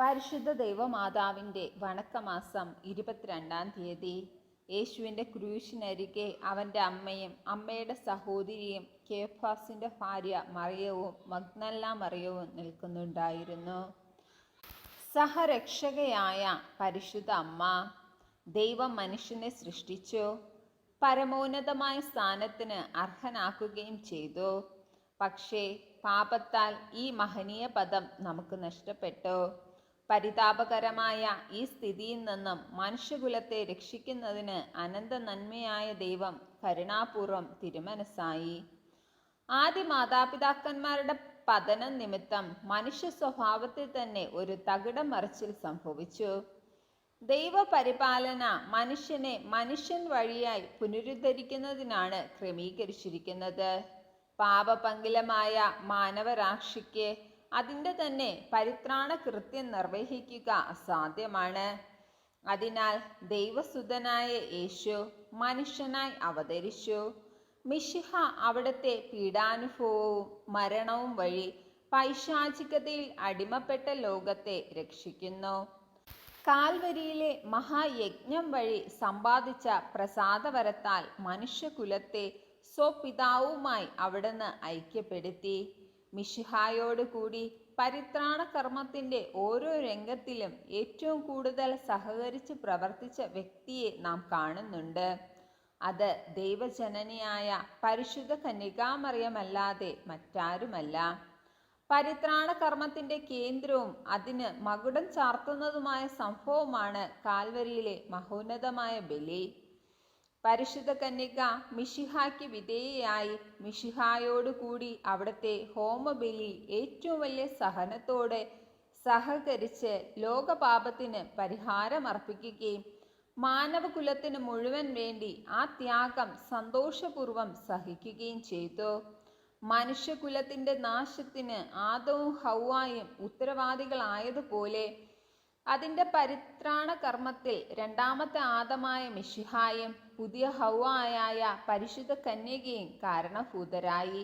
പരിശുദ്ധ ദൈവമാതാവിന്റെ വണക്കമാസം ഇരുപത്തിരണ്ടാം തീയതി യേശുവിന്റെ ക്രൂശിനരികെ അവന്റെ അമ്മയും അമ്മയുടെ സഹോദരിയും കേഫാസിന്റെ ഭാര്യ മറിയവും മഗ്നല്ല മറിയവും നിൽക്കുന്നുണ്ടായിരുന്നു. സഹരക്ഷകയായ പരിശുദ്ധ അമ്മ ദൈവം മനുഷ്യനെ സൃഷ്ടിച്ചു പരമോന്നതമായ സ്ഥാനത്തിന് അർഹനാക്കുകയും ചെയ്തു. പക്ഷേ പാപത്താൽ ഈ മഹനീയ പദം നമുക്ക് നഷ്ടപ്പെട്ടു. പരിതാപകരമായ ഈ സ്ഥിതിയിൽ നിന്നും മനുഷ്യകുലത്തെ രക്ഷിക്കുന്നതിന് അനന്ത നന്മയായ ദൈവം കരുണാപൂർവം തിരുമനസ്സായി. ആദ്യ മാതാപിതാക്കന്മാരുടെ പതനം നിമിത്തം മനുഷ്യ സ്വഭാവത്തിൽ തന്നെ ഒരു തകിടം മറിച്ചിൽ സംഭവിച്ചു. ദൈവപരിപാലന മനുഷ്യനെ മനുഷ്യൻ വഴിയായി പുനരുദ്ധരിക്കുന്നതിനാണ് ക്രമീകരിച്ചിരിക്കുന്നത്. പാപപങ്കിലമായ മാനവരാശിക്ക് അതിന്റെ തന്നെ പരിത്രാണ കൃത്യം നിർവഹിക്കുക അസാധ്യമാണ്. അതിനാൽ ദൈവസുതനായ യേശു മനുഷ്യനായി അവതരിച്ചു. മിശിഹ അവിടുത്തെ പീഡാനുഭവവും മരണവും വഴി പൈശാചികതയിൽ അടിമപ്പെട്ട ലോകത്തെ രക്ഷിക്കുന്നു. കാൽവരിയിലെ മഹായജ്ഞം വഴി സമ്പാദിച്ച പ്രസാദവരത്താൽ മനുഷ്യകുലത്തെ സ്വപിതാവുമായി അവിടുന്ന് ഐക്യപ്പെടുത്തി. മിഷിഹായോടുകൂടി പരിത്രാണ കർമ്മത്തിന്റെ ഓരോ രംഗത്തിലും ഏറ്റവും കൂടുതൽ സഹകരിച്ച് പ്രവർത്തിച്ച വ്യക്തിയെ നാം കാണുന്നുണ്ട്. അത് ദൈവജനനിയായ പരിശുദ്ധ കന്യകാമറിയമല്ലാതെ മറ്റാരുമല്ല. പരിത്രാണ കർമ്മത്തിന്റെ കേന്ദ്രവും അതിന് മകുടം ചാർത്തുന്നതുമായ സംഭവമാണ് കാൽവരിയിലെ മഹോന്നതമായ ബലി. പരിശുദ്ധ കന്യക മിഷിഹായ്ക്ക് വിധേയയായി മിഷിഹായോടുകൂടി അവിടുത്തെ ഹോമബലി ഏറ്റവും വലിയ സഹനത്തോടെ സഹകരിച്ച് ലോകപാപത്തിന് പരിഹാരമർപ്പിക്കുകയും മാനവകുലത്തിന് മുഴുവൻ വേണ്ടി ആ ത്യാഗം സന്തോഷപൂർവം സഹിക്കുകയും ചെയ്തു. മനുഷ്യകുലത്തിന്റെ നാശത്തിന് ആദവും ഹൗവായും ഉത്തരവാദികളായതുപോലെ അതിന്റെ പരിത്രാണ കർമ്മത്തിൽ രണ്ടാമത്തെ ആദമായ മിഷിഹായും പുതിയ ഹൗവായായ പരിശുദ്ധ കന്യകയും കാരണഭൂതരായി.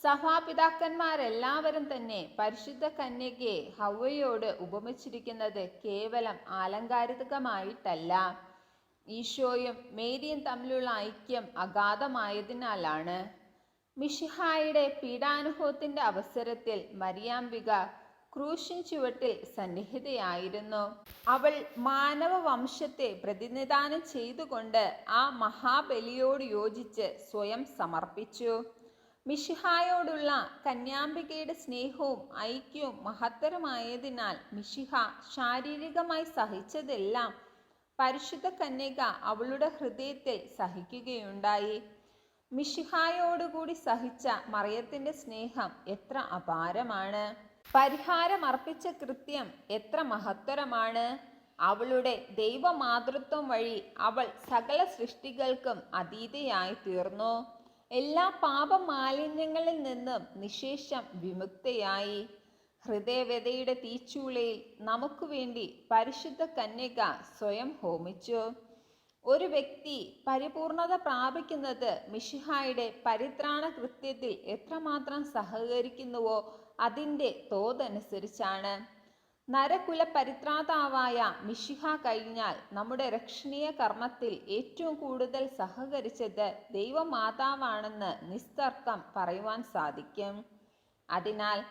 സഭാപിതാക്കന്മാരെല്ലാവരും തന്നെ പരിശുദ്ധ കന്യകയെ ഹൗവയോട് ഉപമിച്ചിരിക്കുന്നത് കേവലം ആലങ്കാരികമായിട്ടല്ല. ഈശോയും മേരിയും തമ്മിലുള്ള ഐക്യം അഗാധമായതിനാലാണ്. മിഷിഹായുടെ പീഡാനുഭവത്തിന്റെ അവസരത്തിൽ മരിയാംബിക ക്രൂശിൻ ചുവട്ടിൽ സന്നിഹിതയായിരുന്നു. അവൾ മാനവ വംശത്തെ പ്രതിനിധാനം ചെയ്തുകൊണ്ട് ആ മഹാബലിയോട് യോജിച്ച് സ്വയം സമർപ്പിച്ചു. മിഷിഹായോടുള്ള കന്യാംബികയുടെ സ്നേഹവും ഐക്യവും മഹത്തരമായതിനാൽ മിഷിഹ ശാരീരികമായി സഹിച്ചതെല്ലാം പരിശുദ്ധ കന്യക അവളുടെ ഹൃദയത്തിൽ സഹിക്കുകയുണ്ടായി. മിഷിഹായോടുകൂടി സഹിച്ച മറിയത്തിന്റെ സ്നേഹം എത്ര അപാരമാണ്. പരിഹാരം അർപ്പിച്ച കൃത്യം എത്ര മഹത്തരമാണ്? അവളുടെ ദൈവമാതൃത്വം വഴി അവൾ സകല സൃഷ്ടികൾക്കും അതീതയായി തീർന്നു എല്ലാ പാപമാലിന്യങ്ങളിൽ നിന്നും നിശേഷം വിമുക്തയായി. ഹൃദയവ്യതയുടെ തീച്ചൂളയിൽ നമുക്ക് വേണ്ടി പരിശുദ്ധ കന്യക സ്വയം ഹോമിച്ചു. ഒരു വ്യക്തി പരിപൂർണത പ്രാപിക്കുന്നത് മിഷിഹായുടെ പരിത്രാണ കൃത്യത്തിൽ എത്രമാത്രം സഹകരിക്കുന്നുവോ അതിന്റെ തോതനുസരിച്ചാണ്. നരകുല പരിത്രാതാവായ മിഷിഹ കഴിഞ്ഞാൽ നമ്മുടെ രക്ഷണീയ കർമ്മത്തിൽ ഏറ്റവും കൂടുതൽ സഹകരിച്ചത് ദൈവമാതാവാണെന്ന് നിസ്തർക്കം പറയുവാൻ സാധിക്കും. അതിനാൽ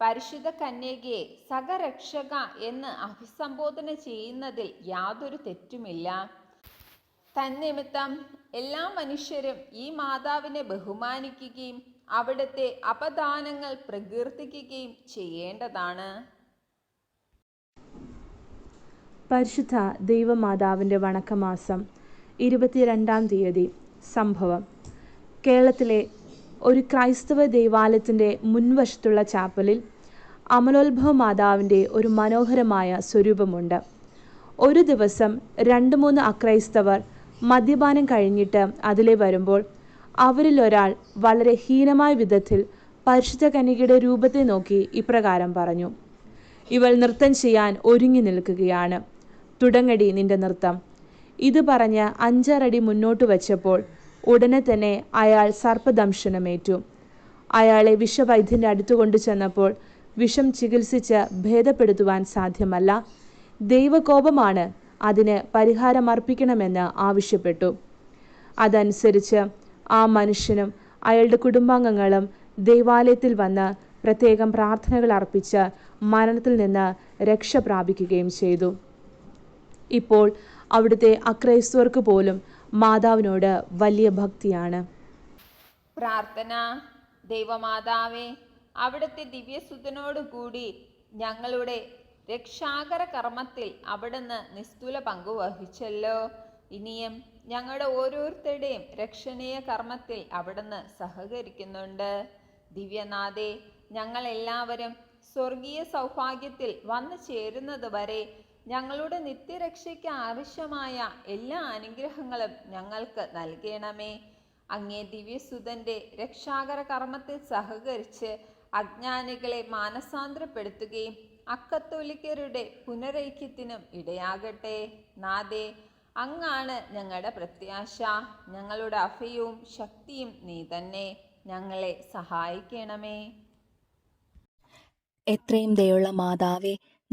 പരിശുദ്ധ കന്യകയെ സഹരക്ഷക എന്ന് അഭിസംബോധന ചെയ്യുന്നതിൽ യാതൊരു തെറ്റുമില്ല. തന്നിമിത്തം എല്ലാ മനുഷ്യരും ഈ മാതാവിനെ ബഹുമാനിക്കുകയും അവിടുത്തെ അപദാനങ്ങൾ പ്രകീർത്തിക്കുകയും ചെയ്യേണ്ടതാണ്. പരിശുദ്ധ ദൈവമാതാവിന്റെ വണക്കമാസം ഇരുപത്തിരണ്ടാം തീയതി സംഭവം. കേരളത്തിലെ ഒരു ക്രൈസ്തവ ദേവാലയത്തിന്റെ മുൻവശത്തുള്ള ചാപ്പലിൽ അമലോത്ഭവ മാതാവിന്റെ ഒരു മനോഹരമായ സ്വരൂപമുണ്ട്. ഒരു ദിവസം രണ്ട് മൂന്ന് അക്രൈസ്തവർ മദ്യപാനം കഴിഞ്ഞിട്ട് അതിലെ വരുമ്പോൾ അവരിൽ ഒരാൾ വളരെ ഹീനമായ വിധത്തിൽ പരിശുദ്ധ കന്യകയുടെ രൂപത്തെ നോക്കി ഇപ്രകാരം പറഞ്ഞു. ഇവൾ നൃത്തം ചെയ്യാൻ ഒരുങ്ങി നിൽക്കുകയാണ്. തുടങ്ങടി നിന്റെ നൃത്തം ഇത് പറഞ്ഞ് അഞ്ചാറടി മുന്നോട്ട് വച്ചപ്പോൾ ഉടനെ തന്നെ അയാൾ സർപ്പദംശനമേറ്റു. അയാളെ വിഷവൈദ്യന്റെ അടുത്ത് കൊണ്ടു ചെന്നപ്പോൾ വിഷം ചികിത്സിച്ച് ഭേദപ്പെടുത്തുവാൻ സാധ്യമല്ല. ദൈവകോപമാണ് അതിന് പരിഹാരമർപ്പിക്കണമെന്ന് ആവശ്യപ്പെട്ടു. അതനുസരിച്ച് ആ മനുഷ്യനും അയാളുടെ കുടുംബാംഗങ്ങളും ദൈവാലയത്തിൽ വന്ന് പ്രത്യേകം പ്രാർത്ഥനകൾ അർപ്പിച്ച് മരണത്തിൽ നിന്ന് രക്ഷ പ്രാപിക്കുകയും ചെയ്തു. ഇപ്പോൾ അവിടുത്തെ അക്രൈസ്തവർക്ക് പോലും മാതാവിനോട് വലിയ ഭക്തിയാണ്. പ്രാർത്ഥന ദൈവമാതാവേ അവിടുത്തെ ദിവ്യസുതനോടുകൂടി ഞങ്ങളുടെ രക്ഷാകര കർമ്മത്തിൽ അവിടുന്ന് നിസ്തുല പങ്കുവഹിച്ചല്ലോ ഇനിയും ഞങ്ങളുടെ ഓരോരുത്തരുടെയും രക്ഷണീയ കർമ്മത്തിൽ അവിടുന്ന് സഹകരിക്കുന്നുണ്ട്. ദിവ്യനാഥേ ഞങ്ങൾ എല്ലാവരും സ്വർഗീയ സൗഭാഗ്യത്തിൽ വന്നു ചേരുന്നത് വരെ ഞങ്ങളുടെ നിത്യരക്ഷയ്ക്ക് ആവശ്യമായ എല്ലാ അനുഗ്രഹങ്ങളും ഞങ്ങൾക്ക് നൽകണമേ. അങ്ങേ ദിവ്യസുതന്റെ രക്ഷാകര കർമ്മത്തിൽ സഹകരിച്ച് അജ്ഞാനികളെ മാനസാന്തരപ്പെടുത്തുകയും അക്കത്തോലിക്കരുടെ പുനരൈക്യത്തിനും ഇടയാകട്ടെ. നാദേ അങ്ങാണ് ഞങ്ങളുടെ പ്രത്യാശ. ഞങ്ങളുടെ അഭയവും ശക്തിയും നീ തന്നെ. ഞങ്ങളെ സഹായിക്കണമേ. എത്രയും ദയുള്ള മാതാവേ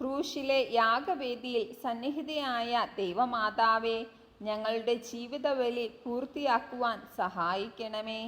ക്രൂശിലെ യാഗവേദിയിൽ സന്നിഹിതയായ ദൈവമാതാവെ ഞങ്ങളുടെ ജീവിതബലി പൂർത്തിയാക്കുവാൻ സഹായിക്കണമേ.